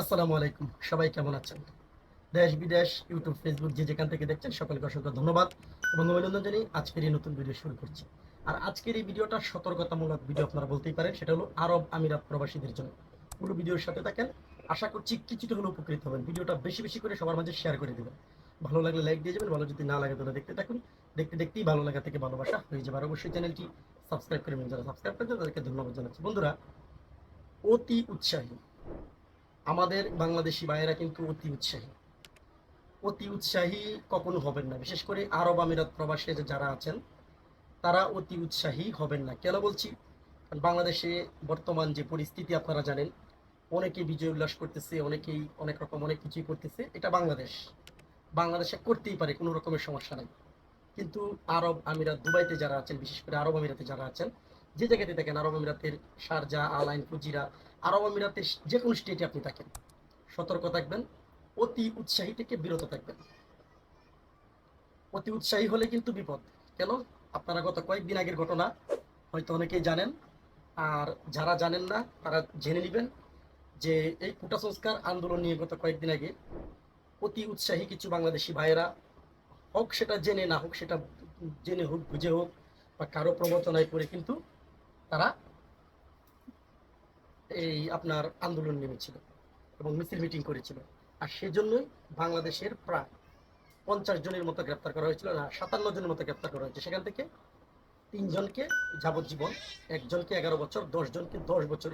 আসসালামু আলাইকুম। সবাই কেমন আছেন? দেশ, বিদেশ ইউটিউব ফেসবুক যে যেখান থেকে দেখছেন, সকলকে অসংখ্য ধন্যবাদ এবং অভিনন্দন জানিয়ে আজকের এই নতুন ভিডিও শুরু করছি। আর আজকের এই ভিডিওটা সতর্কতামূলক ভিডিও আপনারা বলতেই পারেন, সেটা হলো আরব আমিরাত প্রবাসীদের জন্য। পুরো ভিডিওর সাথে থাকেন। আশা করছি কিছুটা হলেও উপকৃত হবেন। ভিডিওটা বেশি বেশি করে সবার মাঝে শেয়ার করে দেবেন। ভালো লাগলে লাইক দিয়ে যাবেন, ভালো যদি না লাগে তাহলে দেখতে থাকুন। দেখতে দেখতেই ভালো লাগা থেকে ভালোবাসা হয়ে যাবে। আর অবশ্যই চ্যানেলটি সাবস্ক্রাইব করে নেবেন। যারা সাবস্ক্রাইব করেছেন তাদেরকে ধন্যবাদ জানাচ্ছি। বন্ধুরা, অতি উৎসাহী। আমাদের বাংলাদেশি ভাইয়েরা কিন্তু অতি উৎসাহী। অতি উৎসাহী কখনো হবেন না। বিশেষ করে আরব আমিরাত প্রবাসে যারা আছেন, তারা অতি উৎসাহী হবেন না। কেন বলছি? বাংলাদেশে বর্তমান যে পরিস্থিতি আপনারা জানেন, অনেকেই বিজয় উল্লাস করতেছে, অনেকেই অনেক রকম অনেক কিছুই করতেছে। এটা বাংলাদেশ। বাংলাদেশে করতেই পারে, কোনো রকমের সমস্যা নাই। কিন্তু আরব আমিরাত দুবাইতে যারা আছেন, বিশেষ করে আরব আমিরাতে যারা আছেন, যে জায়গাতে দেখেন আরব আমিরাতের শারজা, আলাইন, ফুজিরা আরব আমিরাতের যে কোনো স্টেটে আপনি থাকেন। সতর্ক থাকবেন, অতি উৎসাহী থেকে বিরত থাকবেন। অতি উৎসাহী হলে কিন্তু বিপদ। কেন? আপনারা গত কয়েকদিন আগের ঘটনা হয়তো অনেকেই জানেন। আর যারা জানেন না, তারা জেনে নেবেন যে এই কোটা সংস্কার আন্দোলন নিয়ে গত কয়েকদিন আগে অতি উৎসাহী কিছু বাংলাদেশি ভাইয়েরা, হোক সেটা জেনে না হোক, সেটা জেনে হোক, বুঝে হোক বা কারও প্রবচনায় করে কিন্তু তারা এই আপনার আন্দোলন নেমেছিল এবং মিছিল মিটিং করেছিল। আর সেজন্যই বাংলাদেশের প্রায় পঞ্চাশ জনের মতো গ্রেপ্তার করা হয়েছিল না, সাতান্ন জনের মতো গ্রেপ্তার করা হয়েছে। সেখান থেকে তিনজনকে যাবজ্জীবন, একজনকে এগারো বছর দশ জনকে দশ বছর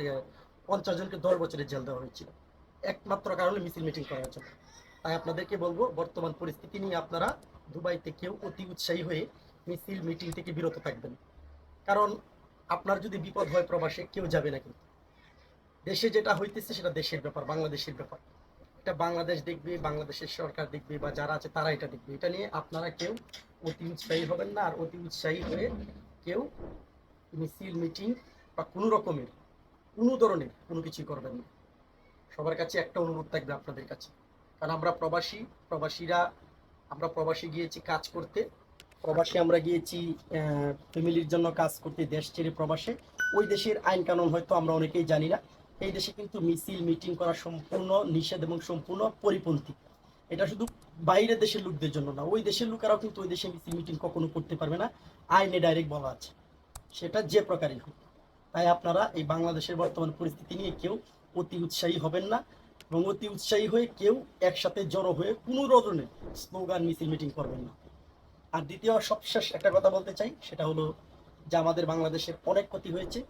পঞ্চাশ জনকে দশ বছরের জেল দেওয়া হয়েছিল। একমাত্র কারণে মিছিল মিটিং করা হয়েছিল। তাই আপনাদেরকে বলব, বর্তমান পরিস্থিতি নিয়ে আপনারা দুবাইতে কেউ অতি উৎসাহী হয়ে মিছিল মিটিং থেকে বিরত থাকবেন। কারণ আপনার যদি বিপদ হয় প্রবাসে, কেউ যাবে না কিন্তু। দেশে যেটা হইতেছে সেটা দেশের ব্যাপার, বাংলাদেশের ব্যাপার। এটা বাংলাদেশ দেখবে, বাংলাদেশের সরকার দেখবে বা যারা আছে তারা এটা দেখবে। এটা নিয়ে আপনারা কেউ অতি উৎসাহী হবেন না আর অতি উৎসাহী হয়ে কেউ মিছিল, মিটিং বা কোনো রকমের, কোনো ধরনের কোনো কিছুই করবেন না। সবার কাছে একটা অনুরোধ থাকবে আপনাদের কাছে। কারণ আমরা প্রবাসী, প্রবাসীরা, আমরা প্রবাসী গিয়েছি কাজ করতে। প্রবাসী আমরা গিয়েছি ফ্যামিলির জন্য কাজ করতে, দেশ ছেড়ে প্রবাসে। ওই দেশের আইন কানুন হয়তো আমরা অনেকেই জানি না। এই দেশে কিন্তু মিছিল, মিটিং করা সম্পূর্ণ নিষেধ এবং সম্পূর্ণ পরিপন্থী। এটা শুধু বাইরের দেশের লোকদের জন্য না, ওই দেশের লোকেরাও কিন্তু ওই দেশে মিছিল, মিটিং কখনো করতে পারবে না। আইনে ডাইরেক্ট বলা আছে। সেটা যে প্রকারই হোক। তাই আপনারা এই বাংলাদেশের বর্তমান পরিস্থিতি নিয়ে কেউ অতি উৎসাহী হবেন না এবং অতি উৎসাহী হয়ে কেউ একসাথে জড়ো হয়ে কোনো ধরনের স্লোগান, মিছিল, মিটিং করবেন না। আর দ্বিতীয় সবশেষ একটা কথা বলতে চাই, সেটা হলো যে আমাদের বাংলাদেশের অনেক ক্ষতি হয়েছে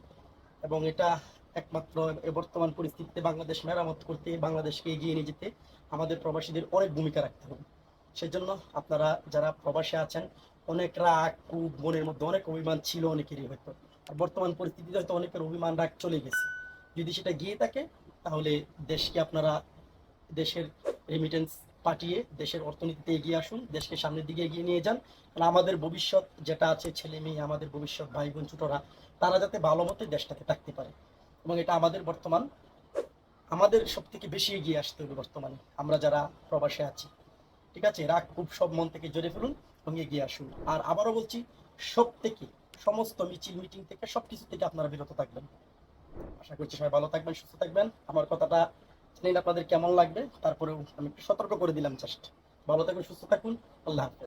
এবং এটা একমাত্র বর্তমান পরিস্থিতিতে বাংলাদেশ মেরামত করতে, বাংলাদেশকে এগিয়ে নিয়ে যেতে আমাদের প্রবাসীদের অনেক ভূমিকা রাখতে হবে। সেজন্য আপনারা যারা প্রবাসে আছেন, অনেক রাগ খুব মনের মধ্যে অনেক অভিমান ছিল অনেকেরই হয়তো। আর বর্তমান পরিস্থিতিতে হয়তো অনেকের অভিমান রাগ চলে গেছে। যদি সেটা গিয়ে থাকে, তাহলে দেশকে আপনারা দেশের রেমিটেন্স পাঠিয়ে, দেশের অর্থনীতিতে এগিয়ে আসুন, দেশকে সামনের দিকে এগিয়ে নিয়ে যান। কারণ আমাদের ভবিষ্যৎ যেটা আছে, ছেলে মেয়ে, আমাদের ভবিষ্যৎ, ভাই বোন, ছোটরা, তারা যাতে ভালো মতো দেশটাতে থাকতে পারে। এবং এটা আমাদের বর্তমান, আমাদের সব থেকে বেশি এগিয়ে আসতে হবে বর্তমানে, আমরা যারা প্রবাসে আছি। ঠিক আছে? রাগ খুব সব মন থেকে জড়ে ফেলুন এবং এগিয়ে আসুন। আর আবারও বলছি সব থেকে সমস্ত মিছিল, মিটিং থেকে সব কিছু থেকে আপনারা বিরত থাকবেন। আশা করছি সবাই ভালো থাকবেন, সুস্থ থাকবেন। আমার কথাটা জানি আপনাদের কেমন লাগবে? তারপরেও আমি একটু সতর্ক করে দিলাম জাস্ট ভালো থাকবেন, সুস্থ থাকুন। আল্লাহ হাফেজ।